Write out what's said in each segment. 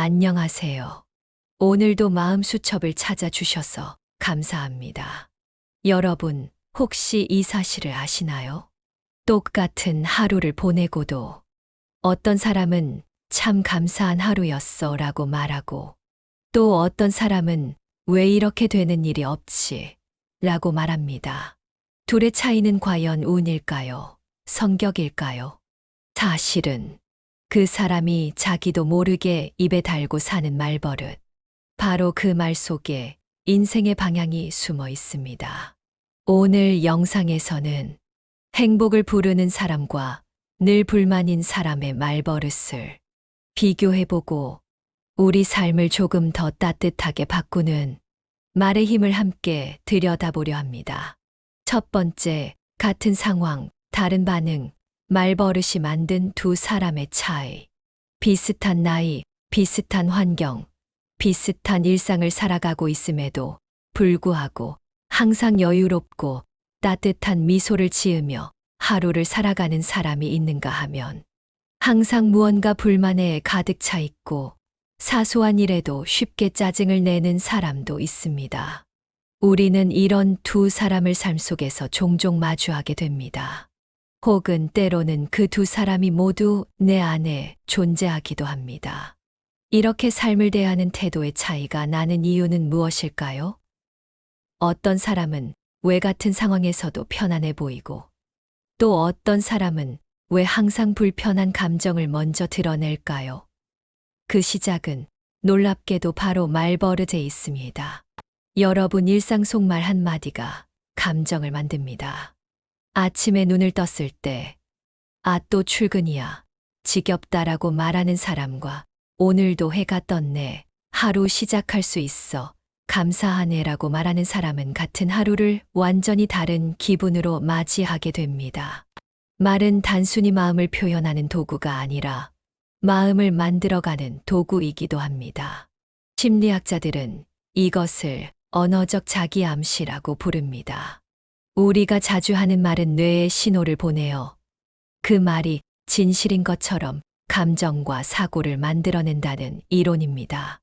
안녕하세요. 오늘도 마음 수첩을 찾아주셔서 감사합니다. 여러분, 혹시 이 사실을 아시나요? 똑같은 하루를 보내고도 어떤 사람은 참 감사한 하루였어 라고 말하고 또 어떤 사람은 왜 이렇게 되는 일이 없지 라고 말합니다. 둘의 차이는 과연 운일까요? 성격일까요? 사실은 그 사람이 자기도 모르게 입에 달고 사는 말버릇. 바로 그 말 속에 인생의 방향이 숨어 있습니다. 오늘 영상에서는 행복을 부르는 사람과 늘 불만인 사람의 말버릇을 비교해보고 우리 삶을 조금 더 따뜻하게 바꾸는 말의 힘을 함께 들여다보려 합니다. 첫 번째, 같은 상황, 다른 반응, 말버릇이 만든 두 사람의 차이. 비슷한 나이, 비슷한 환경, 비슷한 일상을 살아가고 있음에도 불구하고 항상 여유롭고 따뜻한 미소를 지으며 하루를 살아가는 사람이 있는가 하면 항상 무언가 불만에 가득 차 있고 사소한 일에도 쉽게 짜증을 내는 사람도 있습니다. 우리는 이런 두 사람을 삶 속에서 종종 마주하게 됩니다. 혹은 때로는 그 두 사람이 모두 내 안에 존재하기도 합니다. 이렇게 삶을 대하는 태도의 차이가 나는 이유는 무엇일까요? 어떤 사람은 왜 같은 상황에서도 편안해 보이고 또 어떤 사람은 왜 항상 불편한 감정을 먼저 드러낼까요? 그 시작은 놀랍게도 바로 말버릇에 있습니다. 여러분 일상 속 말 한마디가 감정을 만듭니다. 아침에 눈을 떴을 때, 아, 또 출근이야. 지겹다라고 말하는 사람과 오늘도 해가 떴네. 하루 시작할 수 있어. 감사하네라고 말하는 사람은 같은 하루를 완전히 다른 기분으로 맞이하게 됩니다. 말은 단순히 마음을 표현하는 도구가 아니라 마음을 만들어가는 도구이기도 합니다. 심리학자들은 이것을 언어적 자기암시라고 부릅니다. 우리가 자주 하는 말은 뇌에 신호를 보내어 그 말이 진실인 것처럼 감정과 사고를 만들어낸다는 이론입니다.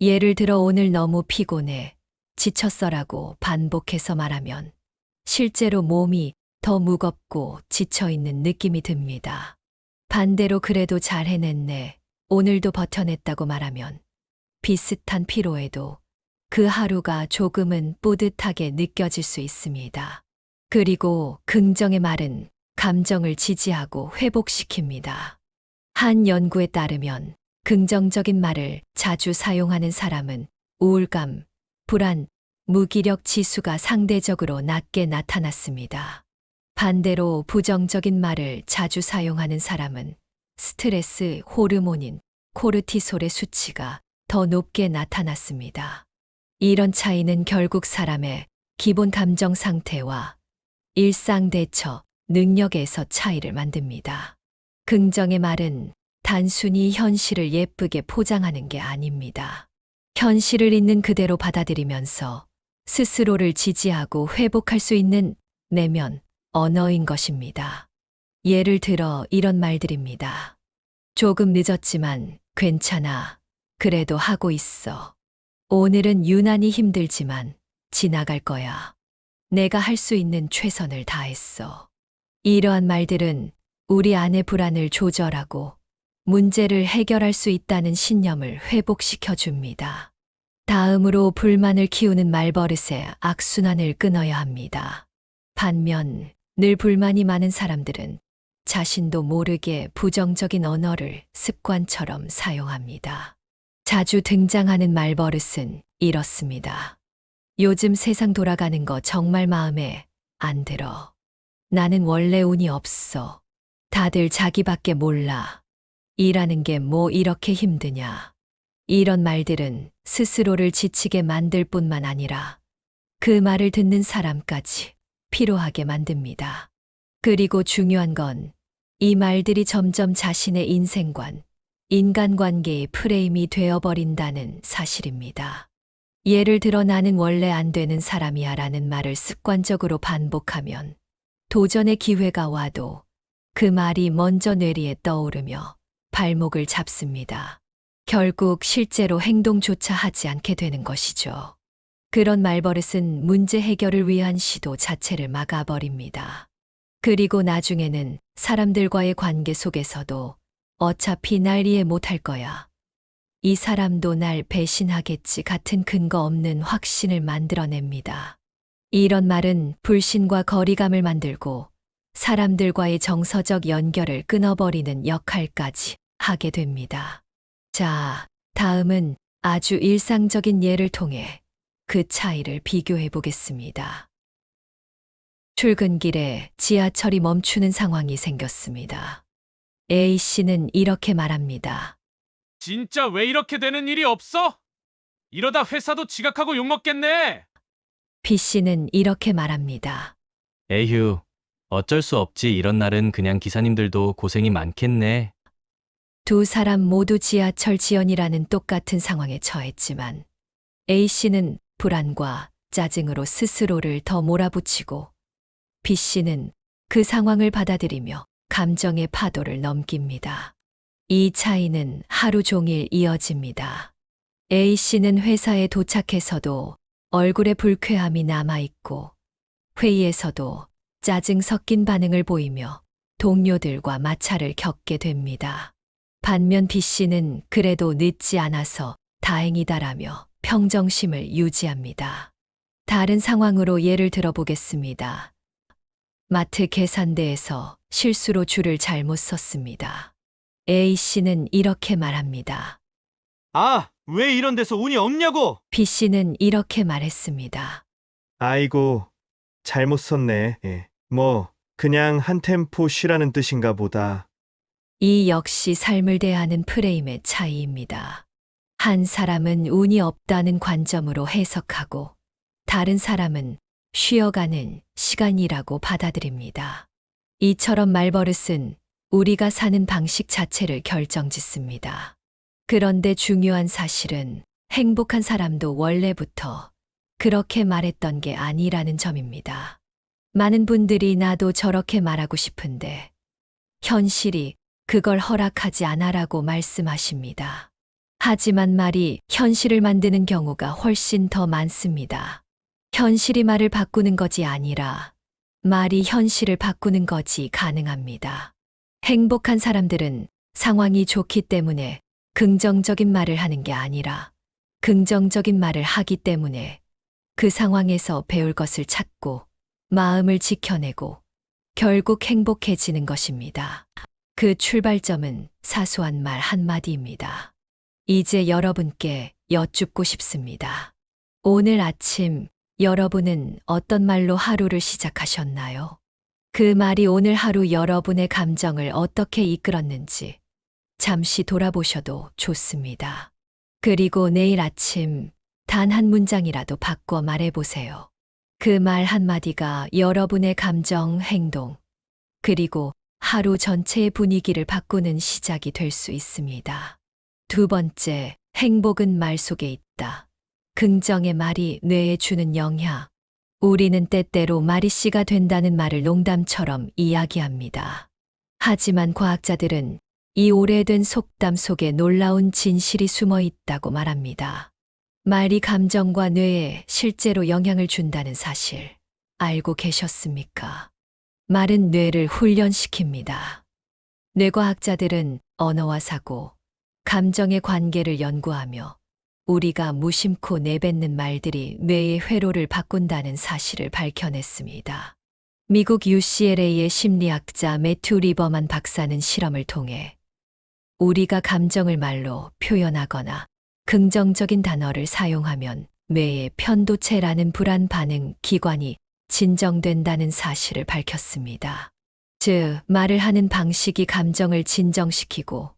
예를 들어 오늘 너무 피곤해, 지쳤어라고 반복해서 말하면 실제로 몸이 더 무겁고 지쳐있는 느낌이 듭니다. 반대로 그래도 잘 해냈네, 오늘도 버텨냈다고 말하면 비슷한 피로에도 그 하루가 조금은 뿌듯하게 느껴질 수 있습니다. 그리고 긍정의 말은 감정을 지지하고 회복시킵니다. 한 연구에 따르면 긍정적인 말을 자주 사용하는 사람은 우울감, 불안, 무기력 지수가 상대적으로 낮게 나타났습니다. 반대로 부정적인 말을 자주 사용하는 사람은 스트레스 호르몬인 코르티솔의 수치가 더 높게 나타났습니다. 이런 차이는 결국 사람의 기본 감정 상태와 일상 대처, 능력에서 차이를 만듭니다. 긍정의 말은 단순히 현실을 예쁘게 포장하는 게 아닙니다. 현실을 있는 그대로 받아들이면서 스스로를 지지하고 회복할 수 있는 내면 언어인 것입니다. 예를 들어 이런 말들입니다. 조금 늦었지만 괜찮아. 그래도 하고 있어. 오늘은 유난히 힘들지만 지나갈 거야. 내가 할 수 있는 최선을 다했어. 이러한 말들은 우리 안의 불안을 조절하고 문제를 해결할 수 있다는 신념을 회복시켜 줍니다. 다음으로 불만을 키우는 말버릇의 악순환을 끊어야 합니다. 반면 늘 불만이 많은 사람들은 자신도 모르게 부정적인 언어를 습관처럼 사용합니다. 자주 등장하는 말버릇은 이렇습니다. 요즘 세상 돌아가는 거 정말 마음에 안 들어. 나는 원래 운이 없어. 다들 자기밖에 몰라. 일하는 게 뭐 이렇게 힘드냐. 이런 말들은 스스로를 지치게 만들 뿐만 아니라 그 말을 듣는 사람까지 피로하게 만듭니다. 그리고 중요한 건 이 말들이 점점 자신의 인생관, 인간관계의 프레임이 되어버린다는 사실입니다. 예를 들어 나는 원래 안 되는 사람이야 라는 말을 습관적으로 반복하면 도전의 기회가 와도 그 말이 먼저 뇌리에 떠오르며 발목을 잡습니다. 결국 실제로 행동조차 하지 않게 되는 것이죠. 그런 말버릇은 문제 해결을 위한 시도 자체를 막아버립니다. 그리고 나중에는 사람들과의 관계 속에서도 어차피 날 이해 못할 거야. 이 사람도 날 배신하겠지 같은 근거 없는 확신을 만들어냅니다. 이런 말은 불신과 거리감을 만들고 사람들과의 정서적 연결을 끊어버리는 역할까지 하게 됩니다. 자, 다음은 아주 일상적인 예를 통해 그 차이를 비교해 보겠습니다. 출근길에 지하철이 멈추는 상황이 생겼습니다. A씨는 이렇게 말합니다. 진짜 왜 이렇게 되는 일이 없어? 이러다 회사도 지각하고 욕먹겠네. B씨는 이렇게 말합니다. 에휴, 어쩔 수 없지. 이런 날은 그냥 기사님들도 고생이 많겠네. 두 사람 모두 지하철 지연이라는 똑같은 상황에 처했지만 A씨는 불안과 짜증으로 스스로를 더 몰아붙이고 B씨는 그 상황을 받아들이며 감정의 파도를 넘깁니다. 이 차이는 하루 종일 이어집니다. A씨는 회사에 도착해서도 얼굴에 불쾌함이 남아있고 회의에서도 짜증 섞인 반응을 보이며 동료들과 마찰을 겪게 됩니다. 반면 B씨는 그래도 늦지 않아서 다행이다라며 평정심을 유지합니다. 다른 상황으로 예를 들어보겠습니다. 마트 계산대에서 실수로 줄을 잘못 섰습니다. A씨는 이렇게 말합니다. 아, 왜 이런 데서 운이 없냐고! B씨는 이렇게 말했습니다. 아이고, 잘못 썼네. 예. 뭐, 그냥 한 템포 쉬라는 뜻인가 보다. 이 역시 삶을 대하는 프레임의 차이입니다. 한 사람은 운이 없다는 관점으로 해석하고 다른 사람은 쉬어가는 시간이라고 받아들입니다. 이처럼 말버릇은 우리가 사는 방식 자체를 결정짓습니다. 그런데 중요한 사실은 행복한 사람도 원래부터 그렇게 말했던 게 아니라는 점입니다. 많은 분들이 나도 저렇게 말하고 싶은데 현실이 그걸 허락하지 않아라고 말씀하십니다. 하지만 말이 현실을 만드는 경우가 훨씬 더 많습니다. 현실이 말을 바꾸는 것이 아니라 말이 현실을 바꾸는 것이 가능합니다. 행복한 사람들은 상황이 좋기 때문에 긍정적인 말을 하는 게 아니라 긍정적인 말을 하기 때문에 그 상황에서 배울 것을 찾고 마음을 지켜내고 결국 행복해지는 것입니다. 그 출발점은 사소한 말 한마디입니다. 이제 여러분께 여쭙고 싶습니다. 오늘 아침 여러분은 어떤 말로 하루를 시작하셨나요? 그 말이 오늘 하루 여러분의 감정을 어떻게 이끌었는지 잠시 돌아보셔도 좋습니다. 그리고 내일 아침 단 한 문장이라도 바꿔 말해보세요. 그 말 한마디가 여러분의 감정, 행동, 그리고 하루 전체의 분위기를 바꾸는 시작이 될 수 있습니다. 두 번째, 행복은 말 속에 있다. 긍정의 말이 뇌에 주는 영향. 우리는 때때로 마리 씨가 된다는 말을 농담처럼 이야기합니다. 하지만 과학자들은 이 오래된 속담 속에 놀라운 진실이 숨어 있다고 말합니다. 말이 감정과 뇌에 실제로 영향을 준다는 사실 알고 계셨습니까? 말은 뇌를 훈련시킵니다. 뇌과학자들은 언어와 사고, 감정의 관계를 연구하며 우리가 무심코 내뱉는 말들이 뇌의 회로를 바꾼다는 사실을 밝혀냈습니다. 미국 UCLA의 심리학자 매튜 리버만 박사는 실험을 통해 우리가 감정을 말로 표현하거나 긍정적인 단어를 사용하면 뇌의 편도체라는 불안 반응 기관이 진정된다는 사실을 밝혔습니다. 즉, 말을 하는 방식이 감정을 진정시키고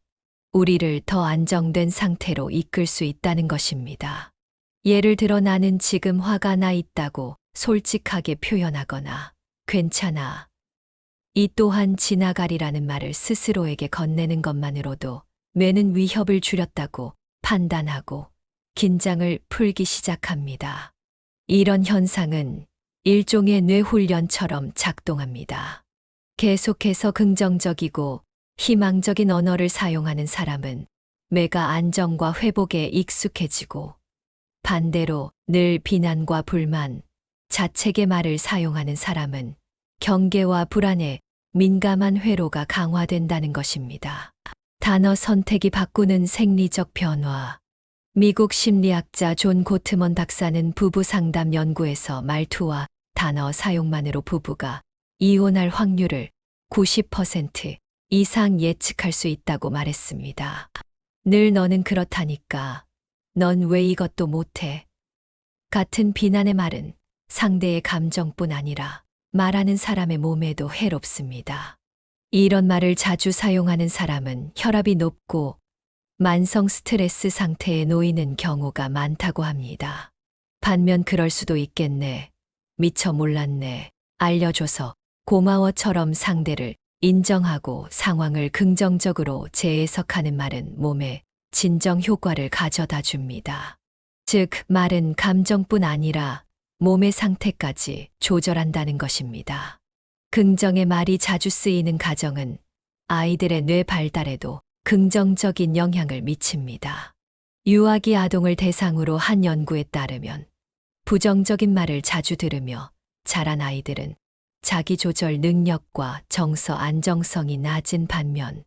우리를 더 안정된 상태로 이끌 수 있다는 것입니다. 예를 들어 나는 지금 화가 나 있다고 솔직하게 표현하거나 괜찮아. 이 또한 지나가리라는 말을 스스로에게 건네는 것만으로도 뇌는 위협을 줄였다고 판단하고 긴장을 풀기 시작합니다. 이런 현상은 일종의 뇌훈련처럼 작동합니다. 계속해서 긍정적이고 희망적인 언어를 사용하는 사람은 뇌가 안정과 회복에 익숙해지고 반대로 늘 비난과 불만, 자책의 말을 사용하는 사람은 경계와 불안에 민감한 회로가 강화된다는 것입니다. 단어 선택이 바꾸는 생리적 변화. 미국 심리학자 존 고트먼 박사는 부부 상담 연구에서 말투와 단어 사용만으로 부부가 이혼할 확률을 90% 이상 예측할 수 있다고 말했습니다. 늘 너는 그렇다니까. 넌 왜 이것도 못해? 같은 비난의 말은 상대의 감정뿐 아니라 말하는 사람의 몸에도 해롭습니다. 이런 말을 자주 사용하는 사람은 혈압이 높고 만성 스트레스 상태에 놓이는 경우가 많다고 합니다. 반면 그럴 수도 있겠네. 미처 몰랐네. 알려줘서 고마워처럼 상대를 인정하고 상황을 긍정적으로 재해석하는 말은 몸에 진정 효과를 가져다 줍니다. 즉, 말은 감정뿐 아니라 몸의 상태까지 조절한다는 것입니다. 긍정의 말이 자주 쓰이는 가정은 아이들의 뇌 발달에도 긍정적인 영향을 미칩니다. 유아기 아동을 대상으로 한 연구에 따르면 부정적인 말을 자주 들으며 자란 아이들은 자기 조절 능력과 정서 안정성이 낮은 반면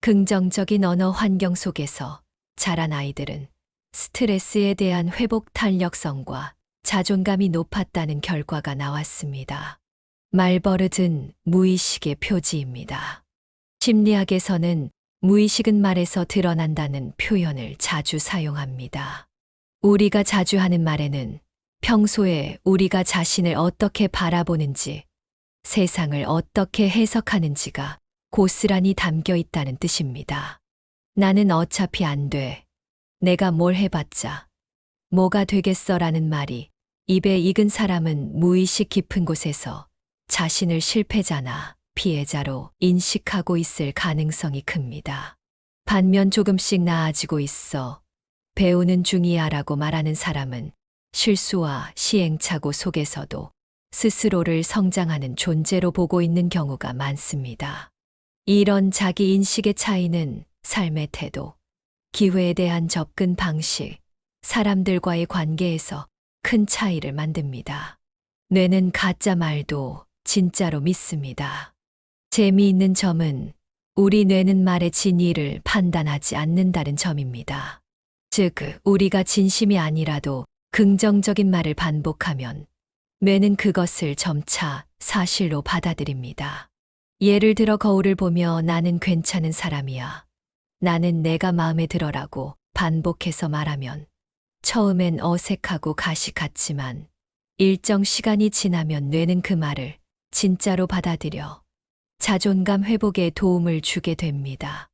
긍정적인 언어 환경 속에서 자란 아이들은 스트레스에 대한 회복 탄력성과 자존감이 높았다는 결과가 나왔습니다. 말버릇은 무의식의 표지입니다. 심리학에서는 무의식은 말에서 드러난다는 표현을 자주 사용합니다. 우리가 자주 하는 말에는 평소에 우리가 자신을 어떻게 바라보는지, 세상을 어떻게 해석하는지가 고스란히 담겨 있다는 뜻입니다. 나는 어차피 안 돼. 내가 뭘 해봤자. 뭐가 되겠어라는 말이 입에 익은 사람은 무의식 깊은 곳에서 자신을 실패자나 피해자로 인식하고 있을 가능성이 큽니다. 반면 조금씩 나아지고 있어 배우는 중이야라고 말하는 사람은 실수와 시행착오 속에서도 스스로를 성장하는 존재로 보고 있는 경우가 많습니다. 이런 자기 인식의 차이는 삶의 태도, 기회에 대한 접근 방식, 사람들과의 관계에서 큰 차이를 만듭니다. 뇌는 가짜 말도 진짜로 믿습니다. 재미있는 점은 우리 뇌는 말의 진위를 판단하지 않는다는 점입니다. 즉, 우리가 진심이 아니라도 긍정적인 말을 반복하면 뇌는 그것을 점차 사실로 받아들입니다. 예를 들어 거울을 보며 나는 괜찮은 사람이야. 나는 내가 마음에 들어라고 반복해서 말하면 처음엔 어색하고 가시 같지만 일정 시간이 지나면 뇌는 그 말을 진짜로 받아들여 자존감 회복에 도움을 주게 됩니다.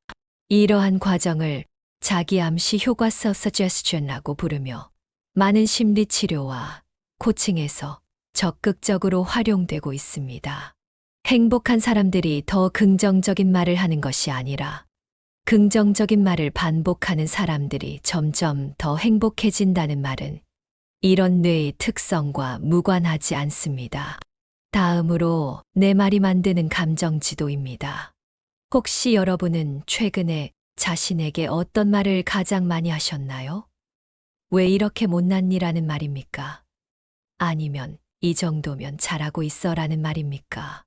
이러한 과정을 자기 암시 효과서 suggestion이라고 부르며 많은 심리 치료와 코칭에서 적극적으로 활용되고 있습니다. 행복한 사람들이 더 긍정적인 말을 하는 것이 아니라 긍정적인 말을 반복하는 사람들이 점점 더 행복해진다는 말은 이런 뇌의 특성과 무관하지 않습니다. 다음으로 내 말이 만드는 감정 지도입니다. 혹시 여러분은 최근에 자신에게 어떤 말을 가장 많이 하셨나요? 왜 이렇게 못난이라는 말입니까? 아니면 이 정도면 잘하고 있어라는 말입니까?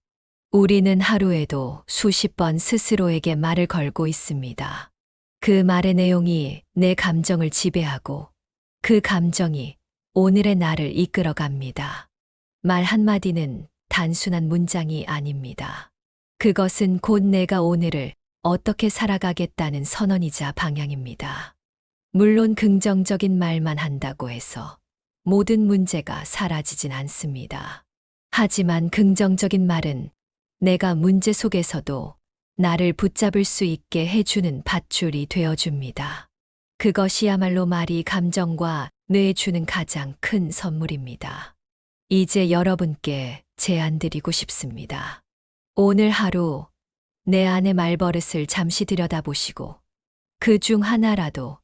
우리는 하루에도 수십 번 스스로에게 말을 걸고 있습니다. 그 말의 내용이 내 감정을 지배하고 그 감정이 오늘의 나를 이끌어 갑니다. 말 한마디는 단순한 문장이 아닙니다. 그것은 곧 내가 오늘을 어떻게 살아가겠다는 선언이자 방향입니다. 물론 긍정적인 말만 한다고 해서 모든 문제가 사라지진 않습니다. 하지만 긍정적인 말은 내가 문제 속에서도 나를 붙잡을 수 있게 해주는 밧줄이 되어줍니다. 그것이야말로 말이 감정과 뇌에 주는 가장 큰 선물입니다. 이제 여러분께 제안 드리고 싶습니다. 오늘 하루 내 안의 말버릇을 잠시 들여다보시고 그 중 하나라도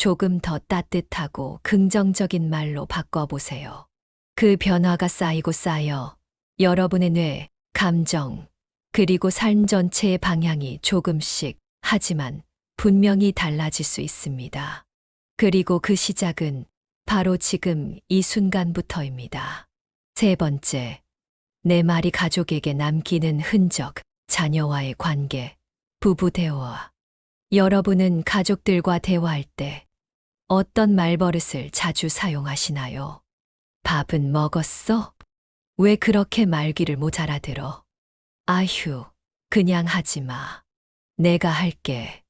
조금 더 따뜻하고 긍정적인 말로 바꿔보세요. 그 변화가 쌓이고 쌓여 여러분의 뇌, 감정, 그리고 삶 전체의 방향이 조금씩 하지만 분명히 달라질 수 있습니다. 그리고 그 시작은 바로 지금 이 순간부터입니다. 세 번째, 내 말이 가족에게 남기는 흔적, 자녀와의 관계, 부부 대화. 여러분은 가족들과 대화할 때 어떤 말버릇을 자주 사용하시나요? 밥은 먹었어? 왜 그렇게 말귀를 못 알아들어? 아휴, 그냥 하지 마. 내가 할게.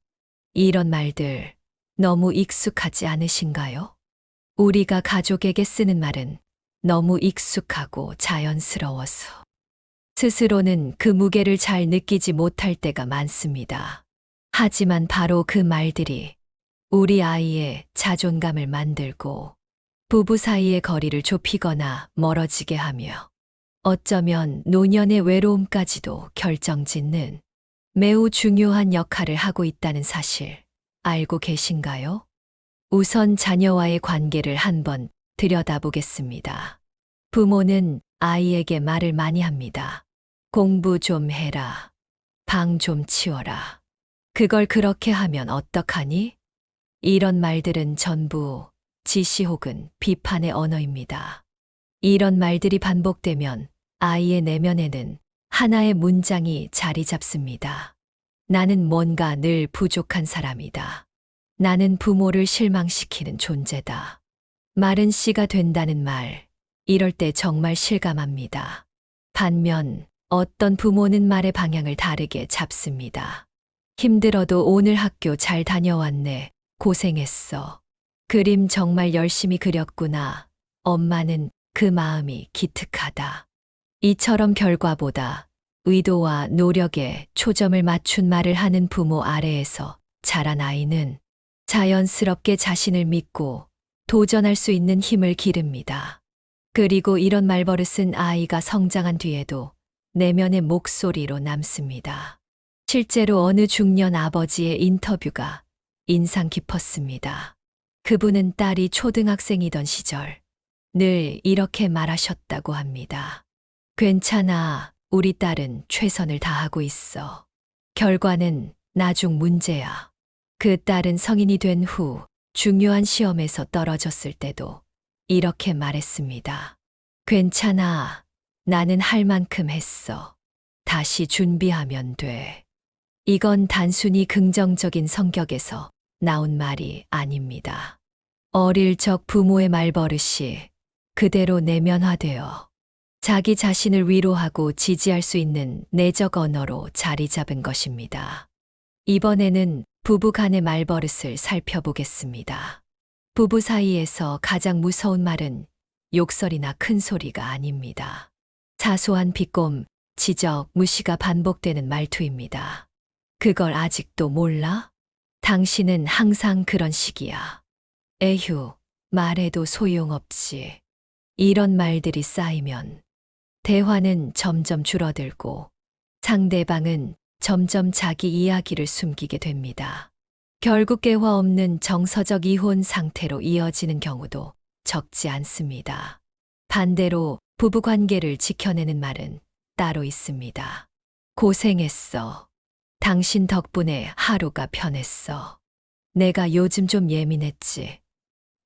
이런 말들 너무 익숙하지 않으신가요? 우리가 가족에게 쓰는 말은 너무 익숙하고 자연스러워서 스스로는 그 무게를 잘 느끼지 못할 때가 많습니다. 하지만 바로 그 말들이 우리 아이의 자존감을 만들고 부부 사이의 거리를 좁히거나 멀어지게 하며 어쩌면 노년의 외로움까지도 결정짓는 매우 중요한 역할을 하고 있다는 사실 알고 계신가요? 우선 자녀와의 관계를 한번 들여다보겠습니다. 부모는 아이에게 말을 많이 합니다. 공부 좀 해라. 방 좀 치워라. 그걸 그렇게 하면 어떡하니? 이런 말들은 전부 지시 혹은 비판의 언어입니다. 이런 말들이 반복되면 아이의 내면에는 하나의 문장이 자리 잡습니다. 나는 뭔가 늘 부족한 사람이다. 나는 부모를 실망시키는 존재다. 마른 씨가 된다는 말, 이럴 때 정말 실감합니다. 반면 어떤 부모는 말의 방향을 다르게 잡습니다. 힘들어도 오늘 학교 잘 다녀왔네. 고생했어. 그림 정말 열심히 그렸구나. 엄마는 그 마음이 기특하다. 이처럼 결과보다 의도와 노력에 초점을 맞춘 말을 하는 부모 아래에서 자란 아이는 자연스럽게 자신을 믿고 도전할 수 있는 힘을 기릅니다. 그리고 이런 말버릇은 아이가 성장한 뒤에도 내면의 목소리로 남습니다. 실제로 어느 중년 아버지의 인터뷰가 인상 깊었습니다. 그분은 딸이 초등학생이던 시절 늘 이렇게 말하셨다고 합니다. 괜찮아. 우리 딸은 최선을 다하고 있어. 결과는 나중 문제야. 그 딸은 성인이 된 후 중요한 시험에서 떨어졌을 때도 이렇게 말했습니다. 괜찮아. 나는 할 만큼 했어. 다시 준비하면 돼. 이건 단순히 긍정적인 성격에서 나온 말이 아닙니다. 어릴 적 부모의 말버릇이 그대로 내면화되어 자기 자신을 위로하고 지지할 수 있는 내적 언어로 자리 잡은 것입니다. 이번에는 부부 간의 말버릇을 살펴보겠습니다. 부부 사이에서 가장 무서운 말은 욕설이나 큰 소리가 아닙니다. 사소한 비꼼, 지적, 무시가 반복되는 말투입니다. 그걸 아직도 몰라? 당신은 항상 그런 식이야. 에휴, 말해도 소용없지. 이런 말들이 쌓이면 대화는 점점 줄어들고 상대방은 점점 자기 이야기를 숨기게 됩니다. 결국 깨화 없는 정서적 이혼 상태로 이어지는 경우도 적지 않습니다. 반대로 부부 관계를 지켜내는 말은 따로 있습니다. 고생했어. 당신 덕분에 하루가 편했어. 내가 요즘 좀 예민했지.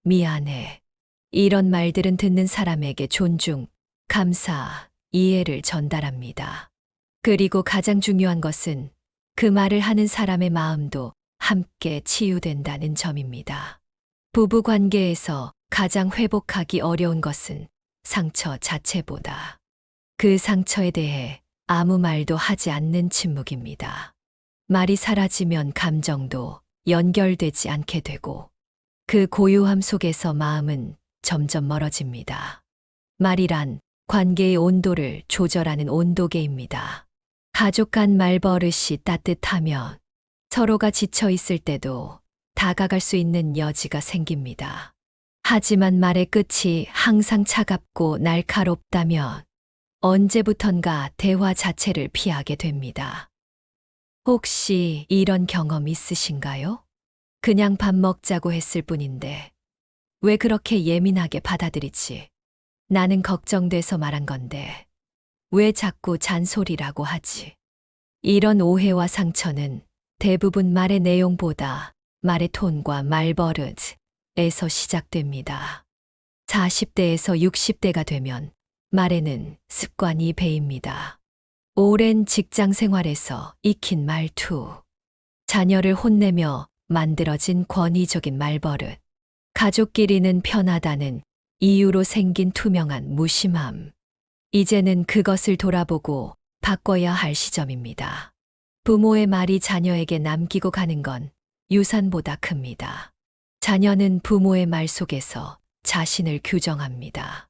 미안해. 이런 말들은 듣는 사람에게 존중, 감사, 이해를 전달합니다. 그리고 가장 중요한 것은 그 말을 하는 사람의 마음도 함께 치유된다는 점입니다. 부부 관계에서 가장 회복하기 어려운 것은 상처 자체보다 그 상처에 대해 아무 말도 하지 않는 침묵입니다. 말이 사라지면 감정도 연결되지 않게 되고 그 고요함 속에서 마음은 점점 멀어집니다. 말이란 관계의 온도를 조절하는 온도계입니다. 가족 간 말버릇이 따뜻하면 서로가 지쳐 있을 때도 다가갈 수 있는 여지가 생깁니다. 하지만 말의 끝이 항상 차갑고 날카롭다면 언제부턴가 대화 자체를 피하게 됩니다. 혹시 이런 경험 있으신가요? 그냥 밥 먹자고 했을 뿐인데 왜 그렇게 예민하게 받아들이지? 나는 걱정돼서 말한 건데 왜 자꾸 잔소리라고 하지? 이런 오해와 상처는 대부분 말의 내용보다 말의 톤과 말버릇에서 시작됩니다. 40대에서 60대가 되면 말에는 습관이 배입니다. 오랜 직장 생활에서 익힌 말투, 자녀를 혼내며 만들어진 권위적인 말버릇, 가족끼리는 편하다는 이유로 생긴 투명한 무심함. 이제는 그것을 돌아보고 바꿔야 할 시점입니다. 부모의 말이 자녀에게 남기고 가는 건 유산보다 큽니다. 자녀는 부모의 말 속에서 자신을 규정합니다.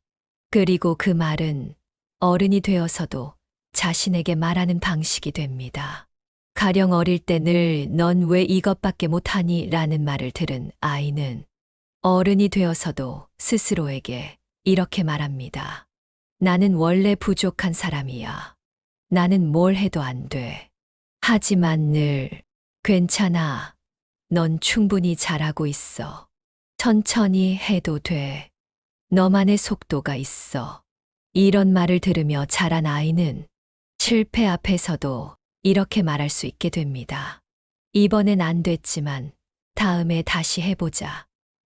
그리고 그 말은 어른이 되어서도 자신에게 말하는 방식이 됩니다. 가령 어릴 때 늘 넌 왜 이것밖에 못하니? 라는 말을 들은 아이는 어른이 되어서도 스스로에게 이렇게 말합니다. 나는 원래 부족한 사람이야. 나는 뭘 해도 안 돼. 하지만 늘 괜찮아. 넌 충분히 잘하고 있어. 천천히 해도 돼. 너만의 속도가 있어. 이런 말을 들으며 자란 아이는 실패 앞에서도 이렇게 말할 수 있게 됩니다. 이번엔 안 됐지만 다음에 다시 해보자.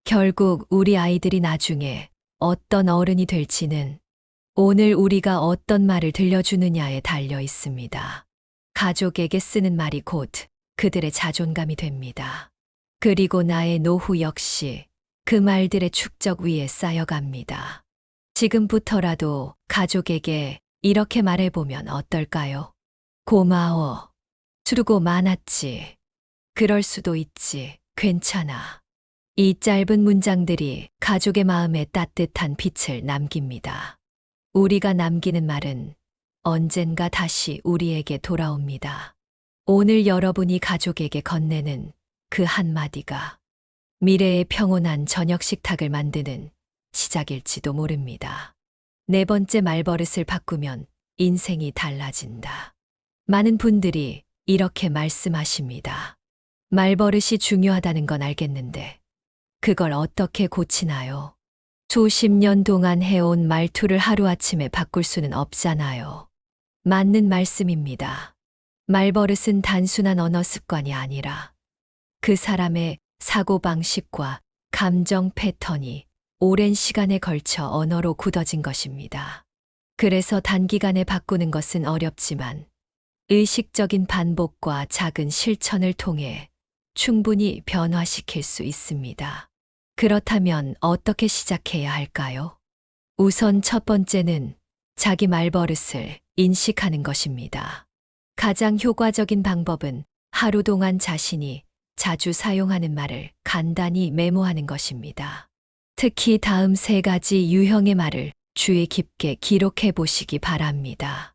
결국 우리 아이들이 나중에 어떤 어른이 될지는 오늘 우리가 어떤 말을 들려주느냐에 달려 있습니다. 가족에게 쓰는 말이 곧 그들의 자존감이 됩니다. 그리고 나의 노후 역시 그 말들의 축적 위에 쌓여갑니다. 지금부터라도 가족에게 이렇게 말해보면 어떨까요? 고마워. 수고 많았지. 그럴 수도 있지. 괜찮아. 이 짧은 문장들이 가족의 마음에 따뜻한 빛을 남깁니다. 우리가 남기는 말은 언젠가 다시 우리에게 돌아옵니다. 오늘 여러분이 가족에게 건네는 그 한마디가 미래의 평온한 저녁 식탁을 만드는 시작일지도 모릅니다. 네 번째 말버릇을 바꾸면 인생이 달라진다. 많은 분들이 이렇게 말씀하십니다. 말버릇이 중요하다는 건 알겠는데, 그걸 어떻게 고치나요? 수십 년 동안 해온 말투를 하루아침에 바꿀 수는 없잖아요. 맞는 말씀입니다. 말버릇은 단순한 언어 습관이 아니라 그 사람의 사고방식과 감정 패턴이 오랜 시간에 걸쳐 언어로 굳어진 것입니다. 그래서 단기간에 바꾸는 것은 어렵지만 의식적인 반복과 작은 실천을 통해 충분히 변화시킬 수 있습니다. 그렇다면 어떻게 시작해야 할까요? 우선 첫 번째는 자기 말버릇을 인식하는 것입니다. 가장 효과적인 방법은 하루 동안 자신이 자주 사용하는 말을 간단히 메모하는 것입니다. 특히 다음 세 가지 유형의 말을 주의 깊게 기록해 보시기 바랍니다.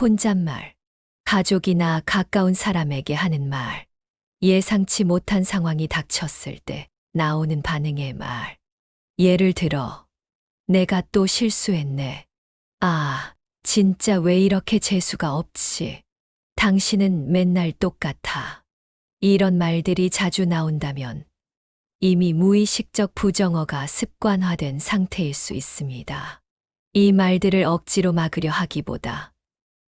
혼잣말, 가족이나 가까운 사람에게 하는 말, 예상치 못한 상황이 닥쳤을 때 나오는 반응의 말. 예를 들어, 내가 또 실수했네. 아, 진짜 왜 이렇게 재수가 없지? 당신은 맨날 똑같아. 이런 말들이 자주 나온다면 이미 무의식적 부정어가 습관화된 상태일 수 있습니다. 이 말들을 억지로 막으려 하기보다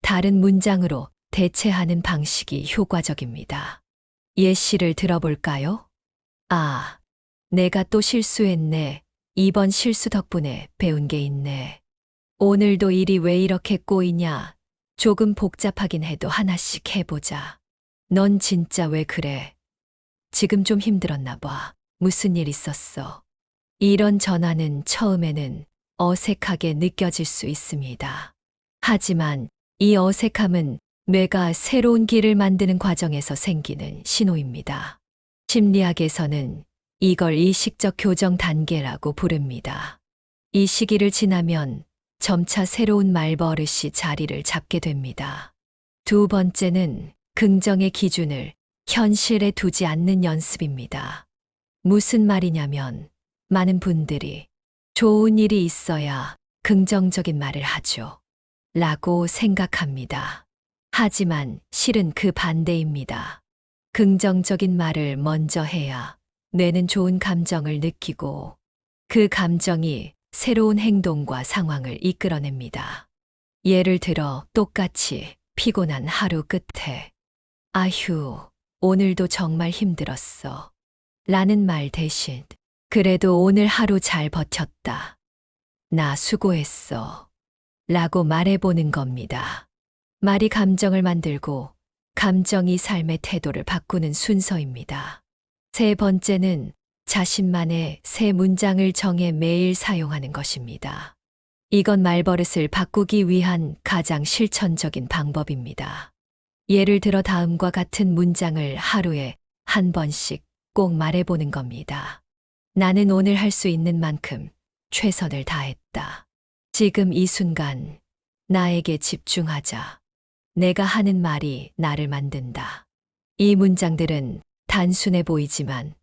다른 문장으로 대체하는 방식이 효과적입니다. 예시를 들어볼까요? 아, 내가 또 실수했네. 이번 실수 덕분에 배운 게 있네. 오늘도 일이 왜 이렇게 꼬이냐? 조금 복잡하긴 해도 하나씩 해보자. 넌 진짜 왜 그래? 지금 좀 힘들었나 봐. 무슨 일 있었어? 이런 전화는 처음에는 어색하게 느껴질 수 있습니다. 하지만 이 어색함은 뇌가 새로운 길을 만드는 과정에서 생기는 신호입니다. 심리학에서는 이걸 의식적 교정 단계라고 부릅니다. 이 시기를 지나면 점차 새로운 말버릇이 자리를 잡게 됩니다. 두 번째는 긍정의 기준을 현실에 두지 않는 연습입니다. 무슨 말이냐면 많은 분들이 좋은 일이 있어야 긍정적인 말을 하죠. 라고 생각합니다. 하지만 실은 그 반대입니다. 긍정적인 말을 먼저 해야 뇌는 좋은 감정을 느끼고 그 감정이 새로운 행동과 상황을 이끌어냅니다. 예를 들어 똑같이 피곤한 하루 끝에 아휴, 오늘도 정말 힘들었어. 라는 말 대신 그래도 오늘 하루 잘 버텼다. 나 수고했어. 라고 말해보는 겁니다. 말이 감정을 만들고 감정이 삶의 태도를 바꾸는 순서입니다. 세 번째는 자신만의 새 문장을 정해 매일 사용하는 것입니다. 이건 말버릇을 바꾸기 위한 가장 실천적인 방법입니다. 예를 들어 다음과 같은 문장을 하루에 한 번씩 꼭 말해보는 겁니다. 나는 오늘 할 수 있는 만큼 최선을 다했다. 지금 이 순간 나에게 집중하자. 내가 하는 말이 나를 만든다. 이 문장들은 단순해 보이지만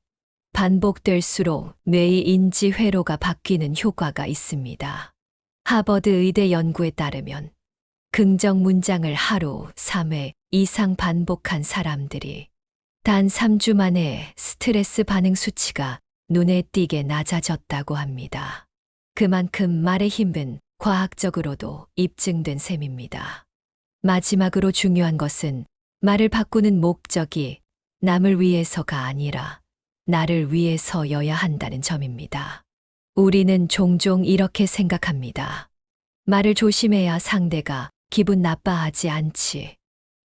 반복될수록 뇌의 인지 회로가 바뀌는 효과가 있습니다. 하버드 의대 연구에 따르면 긍정 문장을 하루 3회 이상 반복한 사람들이 단 3주 만에 스트레스 반응 수치가 눈에 띄게 낮아졌다고 합니다. 그만큼 말의 힘은 과학적으로도 입증된 셈입니다. 마지막으로 중요한 것은 말을 바꾸는 목적이 남을 위해서가 아니라 나를 위해서여야 한다는 점입니다. 우리는 종종 이렇게 생각합니다. 말을 조심해야 상대가 기분 나빠하지 않지.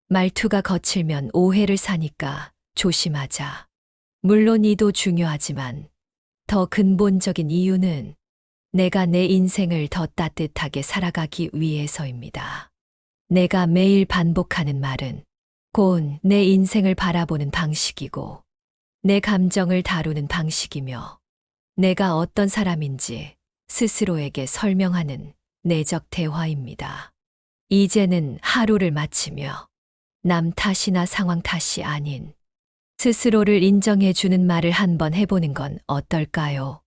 말투가 거칠면 오해를 사니까 조심하자. 물론 이도 중요하지만 더 근본적인 이유는 내가 내 인생을 더 따뜻하게 살아가기 위해서입니다. 내가 매일 반복하는 말은 곧 내 인생을 바라보는 방식이고 내 감정을 다루는 방식이며 내가 어떤 사람인지 스스로에게 설명하는 내적 대화입니다. 이제는 하루를 마치며 남 탓이나 상황 탓이 아닌 스스로를 인정해 주는 말을 한번 해보는 건 어떨까요?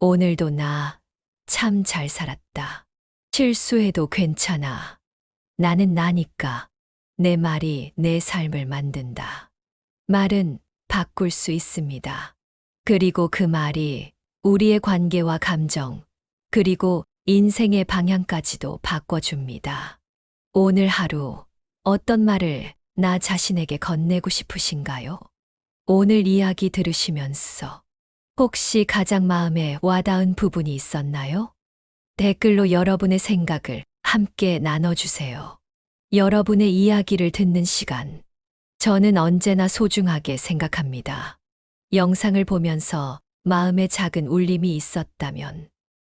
오늘도 나 참 잘 살았다. 실수해도 괜찮아. 나는 나니까 내 말이 내 삶을 만든다. 말은 바꿀 수 있습니다. 그리고 그 말이 우리의 관계와 감정, 그리고 인생의 방향까지도 바꿔줍니다. 오늘 하루 어떤 말을 나 자신에게 건네고 싶으신가요? 오늘 이야기 들으시면서 혹시 가장 마음에 와닿은 부분이 있었나요? 댓글로 여러분의 생각을 함께 나눠주세요. 여러분의 이야기를 듣는 시간. 저는 언제나 소중하게 생각합니다. 영상을 보면서 마음에 작은 울림이 있었다면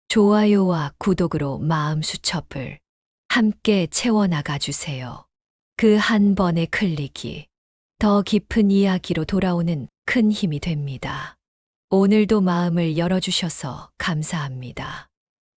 좋아요와 구독으로 마음 수첩을 함께 채워나가 주세요. 그 한 번의 클릭이 더 깊은 이야기로 돌아오는 큰 힘이 됩니다. 오늘도 마음을 열어주셔서 감사합니다.